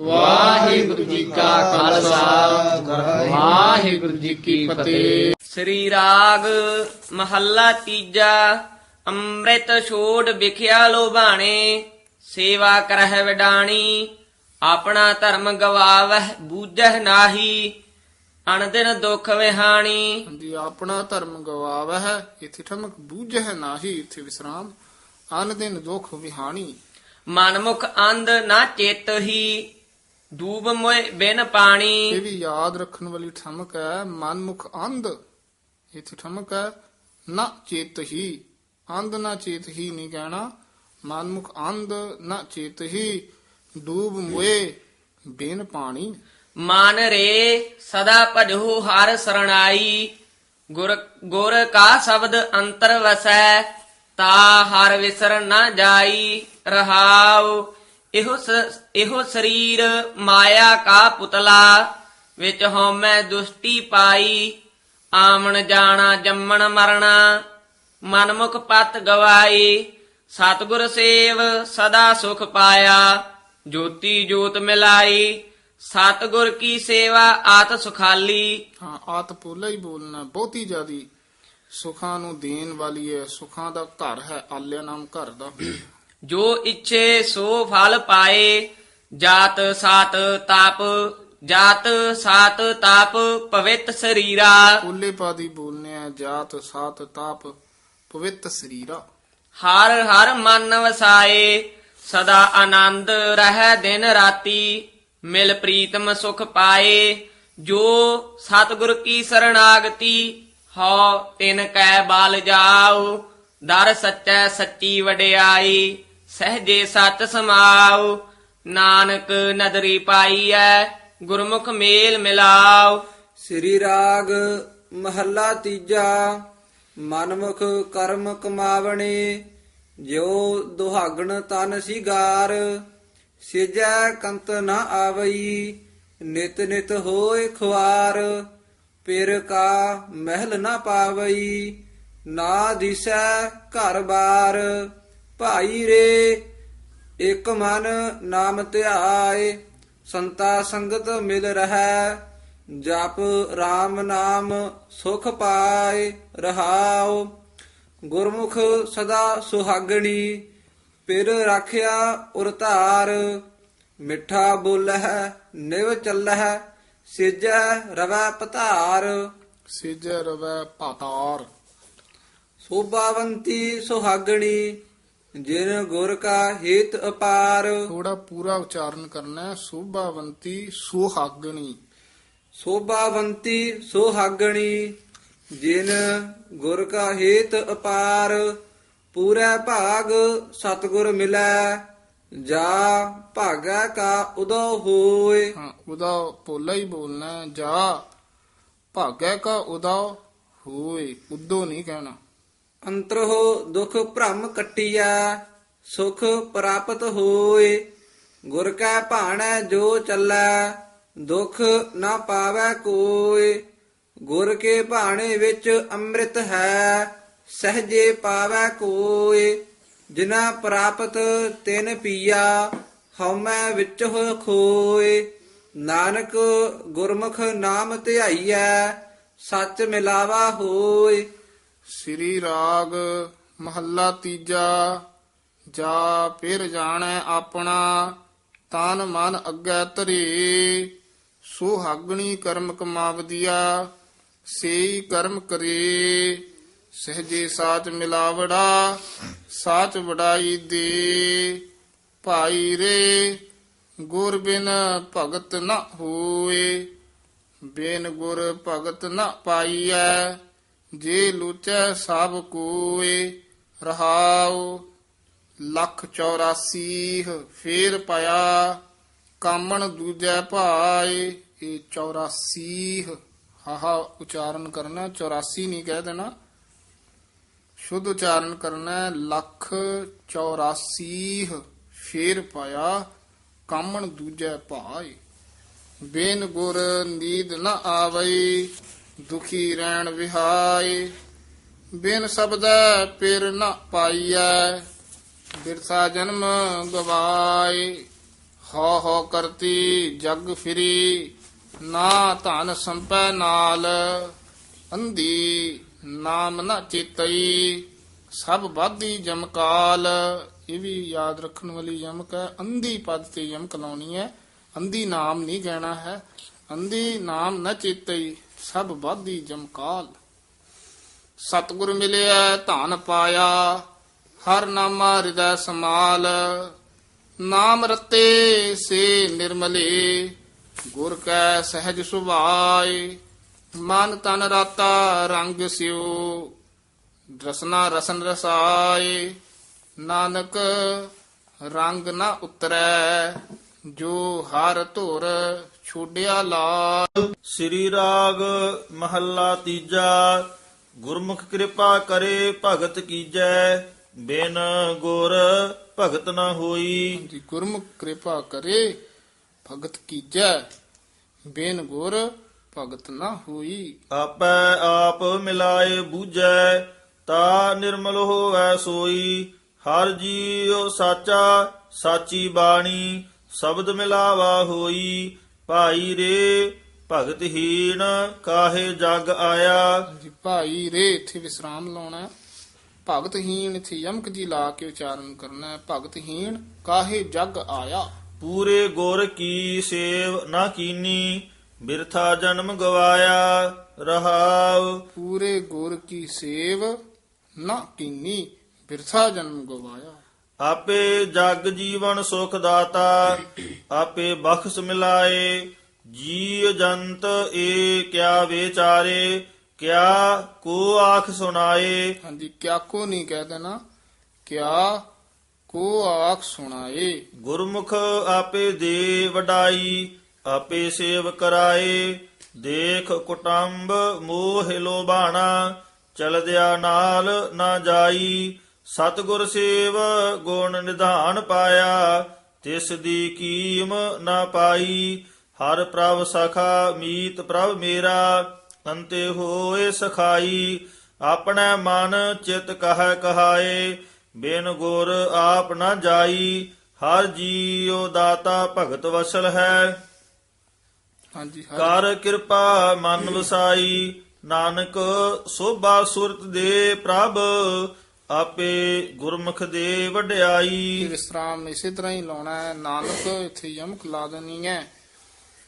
ਵਾਹਿਗੁਰੂ ਜੀ ਕਾ ਖਾਲਸਾ। ਵਾਹਿਗੁਰੂ ਜੀ ਕੀ ਫਤਿਹ। ਸ੍ਰੀ ਰਾਗ ਮਹੱਲਾ ਤੀਜਾ ਅੰਮ੍ਰਿਤ ਛੋੜ ਵਿਖਿਆ ਲੋਭਾਣੇ ਸੇਵਾ ਕਰਹਿ ਵਿਡਾਣੀ ਆਪਣਾ ਧਰਮ ਗਵਾਵਹਿ ਬੂਝਹਿ ਨਾਹੀ ਅਣਦਿਨ ਦੁਖ ਵਿਹਾਣੀ। ਹਾਂਜੀ ਆਪਣਾ ਧਰਮ ਗਵਾਵ ਹੈ ਇਥੇ ਠਮਕ ਬੂਝਹਿ ਨਾਹੀ ਇਥੇ ਵਿਸਰਾਮ ਅਨ ਦਿਨ ਦੁਖ ਵਿਹਾਣੀ। ਮਨਮੁਖ ਅੰਧ ਨਾ ਚਿਤ ਹੀ ਡੂਬ ਮੋਏ ਬਿਨ ਇਹ ਪਾਣੀ ਵੀ ਯਾਦ ਰੱਖਣ ਵਾਲੀ ਠਮਕ ਹੈ ਮਨਮੁਖ ਅੰਧ। ਇਥੇ ਠਮਕ ਹੈ ਨਾ ਚੇਤ ਹੀ। ਅੰਧ ਨਾ ਚੇਤ ਹੀ ਨਹੀਂ ਕਹਿਣਾ ਮਨਮੁਖ ਅੰਧ ਨਾ ਚੇਤ ਹੀ ਡੂਬ ਮੁਏ ਬਿਨ ਪਾਣੀ। ਮਨ ਰੇ ਸਦਾ ਭਜੋ ਹਰ ਸਰਣਾਈ ਗੁਰ ਗੁਰ ਕਾ ਸ਼ਬਦ ਅੰਤਰ ਵਸੈ। ਤਾ ਹਰ ਵਿਸਰ ਨਾ ਜਾਈ ਰਹਾਉ। ਇਹੋ ਇਹੋ ਸਰੀਰ ਮਾਇਆ ਕਾ ਪੁਤਲਾ, ਵਿੱਚ ਹਉਮੈ ਦੁਸ਼ਟੀ ਪਾਈ। ਆਮਣ ਜਾਣਾ, ਜੰਮਣ ਮਰਣਾ, ਮਨਮੁਖ ਪਤ ਗਵਾਈ। ਸਤਿਗੁਰ ਸੇਵ ਸਦਾ ਸੁਖ ਪਾਇਆ, ਜੋਤੀ ਜੋਤ ਮਿਲਾਈ। ਸਤਿਗੁਰ ਕੀ ਸੇਵਾ, ਆਤ ਸੁਖਾਲੀ। ਹਾਂ, ਆਤ ਪੋਲਾ ਹੀ ਬੋਲਣਾ, ਬਹੁਤੀ ਜਿਆਦੀ ਸੁਖਾਂ ਨੂੰ ਦੇਣ ਵਾਲੀ ਹੈ ਸੁਖਾਂ ਦਾ ਘਰ ਹੈ ਆਲਿਆ ਨਾਮ ਘਰ ਦਾ। ਜੋ ਇੱਛੇ ਸੋ ਫਲ ਪਾਏ ਜਾਤ ਸਾਤ ਤਾਪ ਜਾਤ ਸਾਤ ਤਾਪ ਪਵਿੱਤ ਸਰੀਰਾ। ਪੋਲੇ ਪਾਦੀ ਬੋਲਨੇ ਆ ਜਾਤ ਸਾਤ ਤਾਪ ਪਵਿੱਤ ਸਰੀਰਾ। ਹਰ ਹਰ ਮਨ ਵਸਾਏ ਸਦਾ ਆਨੰਦ ਰਹਿ ਦਿਨ ਰਾਤੀ। ਮਿਲ ਪ੍ਰੀਤਮ ਸੁਖ ਪਾਏ ਜੋ ਸਤਿਗੁਰ ਕੀ ਸਰਣਾਗਤੀ ਹਉ ਤਿਨ ਕੈ ਬਾਲ ਜਾਉ ਦਰ ਸੱਚੈ ਸੱਚੀ ਵਡਿਆਈ, ਸਹਜੇ ਸਤ ਸਮਾਉ ਨਾਨਕ ਨਦਰੀ ਪਾਈਐ, ਗੁਰਮੁਖ ਮੇਲ ਮਿਲਾਉ ਸ੍ਰੀ ਰਾਗ ਮਹੱਲਾ ਤੀਜਾ, ਮਨਮੁਖ ਕਰਮ ਕਮਾਵਣੇ, ਜਿਉ ਦੁਹਾਗਣ ਤਨ ਸਿਗਾਰ, ਸਿਜੈ ਕੰਤ ਨ ਆਵਈ, ਨਿਤ ਨਿਤ ਹੋਏ ਖੁਆਰ। ਪਿਰ ਕਾ ਮਹਿਲ ਨਾ ਪਾਵਈ, ਨਾ ਦਿਸੈ ਘਰ ਬਾਰ। ਭਾਈ ਰੇ, ਇਕ ਮਨ ਨਾਮ ਧਿਆਏ, ਸੰਤਾ ਸੰਗਤ ਮਿਲ ਰਹੈ। ਜਪ RAM ਨਾਮ ਸੁਖ ਪਾਏ, ਰਹਾਉ। ਗੁਰਮੁਖ ਸਦਾ ਸੁਹਾਗਣੀ, ਪਿਰ ਰਾਖਿਆ ਉਰ ਧਾਰ। ਮਿੱਠਾ ਬੋਲਹਿ, ਨਿਵ ਚੱਲਹਿ ਸਿਜੈ ਰਵੈ ਪਧਾਰ। ਸਿਜੈ ਰਵੈ ਪਾਤਾਰ ਸੋਭਾਵੰਤੀ ਸੁਹਾਗਣੀ ਜਿਨ ਗੁਰ ਕਾ ਹਿਤ ਅਪਾਰ। ਥੋੜਾ ਪੂਰਾ ਉਚਾਰਨ ਕਰਨਾ ਹੈ ਸੋਭਾਵੰਤੀ ਸੁਹਾਗਣੀ। ਸੋਭਾਵੰਤੀ ਸੁਹਾਗਣੀ ਜਿਨ ਗੁਰ ਕਾ ਹੇਤ ਅਪਾਰ। ਪੂਰਾ ਭਾਗ ਸਤਗੁਰ ਮਿਲੈ। ਜਾ ਭਾਗਾ ਕਾ ਉਦੋ ਹੋਏ। ਹਾਂ ਉਹਦਾ ਪੋਲਾ ਹੀ ਬੋਲਣਾ ਹੈ, ਜਾ ਭਾਗੈ ਕਾ ਉਦਾ ਹੋਏ ਉਦੋਂ ਨਹੀਂ ਕਹਿਣਾ। ਅੰਤਰੋ ਦੁਖ ਭ੍ਰਮ ਕਟਿਆ ਸੁਖ ਪ੍ਰਾਪਤ ਹੋਏ। ਗੁਰ ਕੈ ਭਾਣੈ ਜੋ ਚੱਲੈ ਦੁਖ ਨਾ ਪਾਵੈ ਕੋਏ। ਗੁਰ ਕੇ ਭਾਣੇ ਵਿੱਚ ਅੰਮ੍ਰਿਤ ਹੈ ਸਹਜੇ ਪਾਵੈ ਕੋਏ। ਜਿਨਾ ਪ੍ਰਾਪਤ ਤਿਨ ਪੀਆ, ਹਉਮੈ ਵਿੱਚ ਹੋ ਖੋਏ। ਨਾਨਕ ਗੁਰਮੁਖ ਨਾਮ ਧਿਆਈਐ, ਸੱਚ ਮਿਲਾਵਾ ਹੋਏ। ਸ੍ਰੀ ਰਾਗ ਮਹੱਲਾ ਤੀਜਾ, ਜਾ ਫਿਰ ਜਾਣੈ ਆਪਣਾ, ਤਨ ਮਨ ਅੱਗੇ ਧਰੇ। ਸੁਹਾਗਣੀ ਕਰਮ ਕਮਾਵਦੀਆ, ਸੇਈ ਕਰਮ ਕਰੇ। ਸਹਜੇ ਸਾਚ ਮਿਲਾਵੜਾ, ਸਾਚ ਵਡਾਈ ਦੇ। ਭਾਈ ਰੇ, ਗੁਰ ਬਿਨ ਭਗਤ ਨ ਹੋਏ। ਬਿਨ ਗੁਰ ਭਗਤ ਨ ਪਾਈਐ, ਜੇ ਲੂਚੈ ਸਭ ਕੋਏ। ਰਹਾਉ ਲੱਖ 84 ਫੇਰ ਪਾਇਆ ਕਾਮਣ ਦੂਜੈ ਭਾਏ। ਇਹ 84 ਹਾਹਾ, ਉਚਾਰਨ ਕਰਨਾ 84 ਨਹੀਂ ਕਹਿ ਦੇਣਾ। ਸ਼ੁੱਧ ਉਚਾਰਨ ਕਰਨਾ ਲੱਖ 84 ਸ਼ੇਰ ਪਾਇਆ, ਕਾਮਣ ਦੂਜੈ ਭਾਏ ਬੇਨ ਗੁਰ ਨੀਂਦ ਨ ਆਵਈ, ਦੁਖੀ ਰਹਿਣ ਵਿਹਾਏ ਬਿਨ ਸਬਦੈ ਪਿਰ ਨ ਪਾਈਐ, ਬਿਰਸਾ ਜਨਮ ਗਵਾਏ ਹੋ ਹੋ ਕਰਤੀ, ਜਗ ਫਿਰੀ, ਨਾ ਧਨ ਸੰਪੈ ਨਾਲ, ਅੰਧੀ। ਨਾਮ ਨਾ ਚੇਤਈ, ਸਭ ਬਾਦੀ ਜਮਕਾਲ ਇਹ ਵੀ ਯਾਦ ਰੱਖਣ ਵਾਲੀ ਯਮਕ ਹੈ। ਅੰਧੀ ਪਦ ਤੇ ਯਮਕ ਲਾਉਣੀ ਹੈ। ਅੰਧੀ ਨਾਮ ਨਹੀਂ ਕਹਿਣਾ ਹੈ। ਅੰਧੀ ਨਾਮ ਨਾ ਚੇਤਈ, ਸਭ ਬਾਦੀ ਜਮਕਾਲ ਸਤਿਗੁਰ ਮਿਲਿਆ, ਧਨ ਪਾਇਆ, ਹਰ ਨਾਮਾ ਹਿਰਦੈ ਸਮਾਲ ਨਾਮ ਰਤੇ ਸੇ ਨਿਰਮਲੇ, ਗੁਰ ਕੈ ਸਹਿਜ ਸੁਭਾਏ। ਮਨ ਤਨ ਰਾਤਾ ਰੰਗ ਸਿਓ ਰਸਨਾ ਰਸਨ ਰਸਾਏ ਨਾਨਕ ਰੰਗ ਨਾ ਉਤਰੈ ਜੋ ਹਰ ਧੁਰ ਛੋਡਿਆ ਲਾ ਸ੍ਰੀ ਰਾਗ ਮਹੱਲਾ ਤੀਜਾ ਗੁਰਮੁਖ ਕਿਰਪਾ ਕਰੇ ਭਗਤ ਕੀਜੈ ਬਿਨ ਗੁਰ ਭਗਤ ਨਾ ਹੋਈ। ਗੁਰਮੁਖ ਕਿਰਪਾ ਕਰੇ ਭਗਤ ਕੀਜੈ ਬੇਨ ਗੁਰ ਭਗਤ ਨਾ ਹੋਈ। ਆਪੈ ਆਪ ਮਿਲਾਏ ਬੂਝੈ ਤਾ ਨਿਰਮਲ ਹੋਵੈ ਸੋਈ। ਹਰ ਜੀਉ ਸਾਚਾ ਸਾਚੀ ਬਾਣੀ ਸ਼ਬਦ ਮਿਲਾਵਾ ਹੋਈ। ਭਾਈ ਰੇ ਭਗਤਹੀਣ ਕਾਹੇ ਜਗ ਆਇਆ। ਜੀ ਭਾਈ ਰੇ ਇੱਥੇ ਵਿਸਰਾਮ ਲਾਉਣਾ ਹੈ। ਭਗਤਹੀਣ ਇੱਥੇ ਯਮਕ ਜੀ ਲਾ ਕੇ ਉਚਾਰਨ ਕਰਨਾ ਹੈ। ਭਗਤਹੀਣ ਕਾਹੇ ਜਗ ਆਇਆ। ਪੂਰੇ ਗੁਰ ਕੀ ਸੇਵ ਨਾ ਕੀਨੀ ਬਿਰਥਾ ਜਨਮ ਗਵਾਇਆ ਰਹਾਉ। ਪੂਰੇ ਗੁਰ ਕੀ ਸੇਵ ਨਾ ਕੀਨੀ ਬਿਰਥਾ ਜਨਮ ਗਵਾਇਆ। ਆਪੇ ਜਗ ਜੀਵਨ ਸੁਖ ਦਾਤਾ ਆਪੇ ਬਖਸ਼ ਮਿਲਾਏ। ਜੀ ਜੰਤ ਏ ਕਿਆ ਵਿਚਾਰੇ ਕਿਆ ਕੋ ਆਖ ਸੁਣਾਏ। ਹਾਂਜੀ ਕਿਆ ਕੋ ਨਹੀਂ ਕਹਿ ਦੇਣਾ ਕਿਆ ਕੋ ਆਖ ਸੁਣਾਏ। ਗੁਰਮੁਖ ਆਪੇ ਦੇ ਵਡਾਈ ਆਪੇ ਸੇਵ ਕਰਾਏ, ਦੇਖ ਕੁਟੰਬ ਮੋਹ ਲੋਬਾਣਾ ਚਲਦਿਆ ਨਾਲ ਨਾ ਜਾਈ, ਸਤਿਗੁਰ ਸੇਵ ਗੁਣ ਨਿਧਾਨ ਪਾਇਆ, ਤਿਸ ਦੀ ਕੀਮ ਨਾ ਪਾਈ, ਹਰ ਪ੍ਰਭ ਸਖਾ ਮੀਤ ਪ੍ਰਭ ਮੇਰਾ, ਅੰਤੇ ਹੋਏ ਸਖਾਈ, ਆਪਣੇ ਮਨ ਚਿਤ ਕਹਿ ਕਹਾਏ, ਬਿਨ ਗੁਰ ਆਪ ਨਾ ਜਾਈ, ਹਰ ਜੀਉ ਦਾਤਾ ਭਗਤ ਵਸਲ ਹੈ। ਹਾਂਜੀ ਹਰ ਕਰ ਕਿਰਪਾ ਮਨ ਵਸਾਈ ਨਾਨਕ ਸੋਭਾ ਸੁਰਤ ਦੇ ਪ੍ਰਭ ਆਪੇ ਗੁਰਮੁਖ ਦੇ ਵਡਿਆਈ। ਵਿਸਰਾਮ ਇਸੇ ਤਰ੍ਹਾਂ ਹੀ ਲਾਉਣਾ ਹੈ। ਨਾਨਕ ਇੱਥੇ ਯਮਕ ਲਾ ਦੇਣੀ ਹੈ।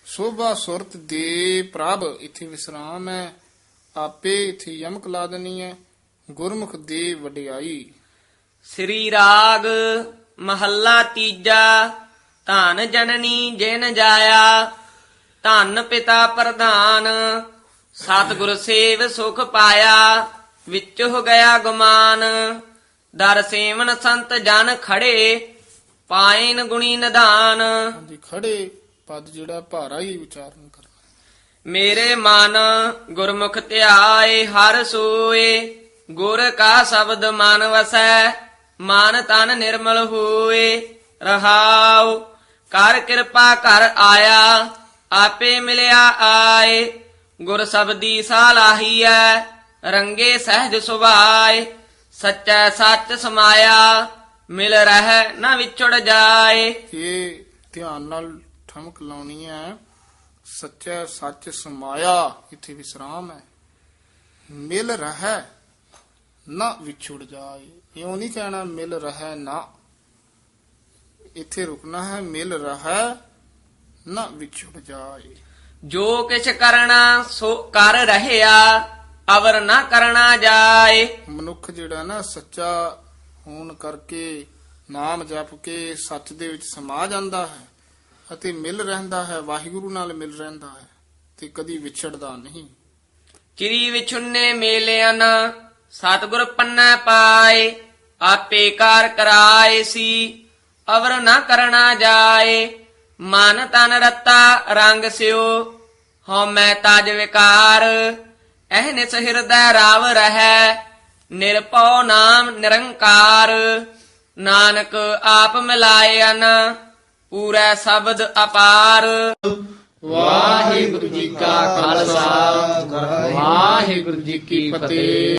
ਸੋਭਾ ਸੁਰਤ ਦੇ ਪ੍ਰਭ ਇੱਥੇ ਵਿਸਰਾਮ ਹੈ। ਆਪੇ ਇੱਥੇ ਯਮਕ ਲਾ ਦੇਣੀ ਹੈ। ਗੁਰਮੁਖ ਦੇ ਵਡਿਆਈ। ਸ੍ਰੀ ਰਾਗ ਮਹੱਲਾ ਤੀਜਾ ਧਨ ਜਨਨੀ ਜਿਨ ਜਾਇਆ। ਧਨ ਪਿਤਾ ਪ੍ਰਧਾਨ ਸਤਿਗੁਰ ਸੇਵ ਸੁਖ ਪਾਇਆ ਵਿੱਚ ਹੋ ਗਿਆ ਗੁਮਾਨ। ਦਰ ਸੇਵਨ ਸੰਤ ਜਨ ਖੜੇ ਪਾਇਨ ਗੁਣੀ ਨਿਧਾਨ। ਹਾਂਜੀ ਖੜੇ ਪਦ ਜਿਹੜਾ ਭਾਰਾ ਹੀ ਉਚਾਰਨ ਕਰਨਾ ਮੇਰੇ ਮਨ ਗੁਰਮੁਖ ਧਿਆਏ ਹਰ ਸੋਏ ਗੁਰ ਕਾ ਸ਼ਬਦ ਮਨ ਵਸੈ ਮਨ ਤਨ ਨਿਰਮਲ ਹੋਏ ਰਹਾਉ ਕਰ ਕਿਰਪਾ ਕਰ ਆਇਆ। ਆਪੇ ਮਿਲਿਆ ਆਏ, ਗੁਰ ਸਬਦੀ ਸਾਲਾਹੀਐ ਰੰਗੇ ਸਹਿਜ ਸੁਭਾਏ, ਸੱਚੈ ਸੱਚ ਸਮਾਇਆ, ਮਿਲ ਰਹਿ ਨਾ ਵਿਛੜ ਜਾਏ। ਇਹ ਧਿਆਨ ਨਾਲ ਠਮਕ ਲਾਉਣੀ ਹੈ ਸੱਚਾ ਸੱਚ ਸਮਾਇਆ, ਇੱਥੇ ਵਿਸਰਾਮ ਹੈ ਮਿਲ ਰਹਿ ਨਾ ਵਿਛੜ ਜਾਏ, ਇਉਂ ਨਹੀਂ ਕਹਿਣਾ ਮਿਲ ਰਹਿ ਨਾ। ਇੱਥੇ ਰੁਕਣਾ ਹੈ, ਮਿਲ ਰਹਿ ਨਾ ਵਿਛੜ ਜਾਏ। ਜੋ ਕਿਛ ਕਰਨਾ ਸੋ ਕਰ ਰਹਿਆ ਅਵਰ ਨਾ ਕਰਨਾ ਜਾਏ। ਮਨੁੱਖ ਜਿਹੜਾ ਨਾ ਸੱਚਾ ਹੋਣ ਕਰਕੇ ਨਾਮ ਜਪ ਕੇ ਸੱਚ ਦੇ ਵਿੱਚ ਸਮਾ ਜਾਂਦਾ ਹੈ ਅਤੇ ਮਿਲ ਰਹਿੰਦਾ ਹੈ ਵਾਹਿਗੁਰੂ ਨਾਲ ਮਿਲ ਰਹਿੰਦਾ ਹੈ ਤੇ ਕਦੀ ਵਿਛੜਦਾ ਨਹੀਂ। ਚਿਰੀ ਵਿਛੁੰਨੇ ਮੇਲਿਆਂ ਸਤਿਗੁਰ ਪੰਨਾ ਪਾਏ ਆਪੇ ਕਾਰ ਕਰਾਏ ਸੀ ਅਵਰ ਨਾ ਕਰਨਾ ਜਾਏ। ਮਨ ਤਨ ਰਤਾ ਰੰਗ ਸਿਓ, ਹਉ ਮੈਂ ਤਜ ਵਿਕਾਰ। ਐਹਨਿਸ ਹਿਰਦੈ ਰਾਵ ਰਹੈ, ਨਿਰਭਉ ਨਾਮ ਨਿਰੰਕਾਰ। ਨਾਨਕ ਆਪ ਮਿਲਾਇਨ, ਪੂਰਾ ਸ਼ਬਦ ਅਪਾਰ। ਵਾਹਿਗੁਰੂ ਜੀ ਕਾ ਖਾਲਸਾ, ਵਾਹਿਗੁਰੂ ਜੀ ਕੀ ਫਤਿਹ।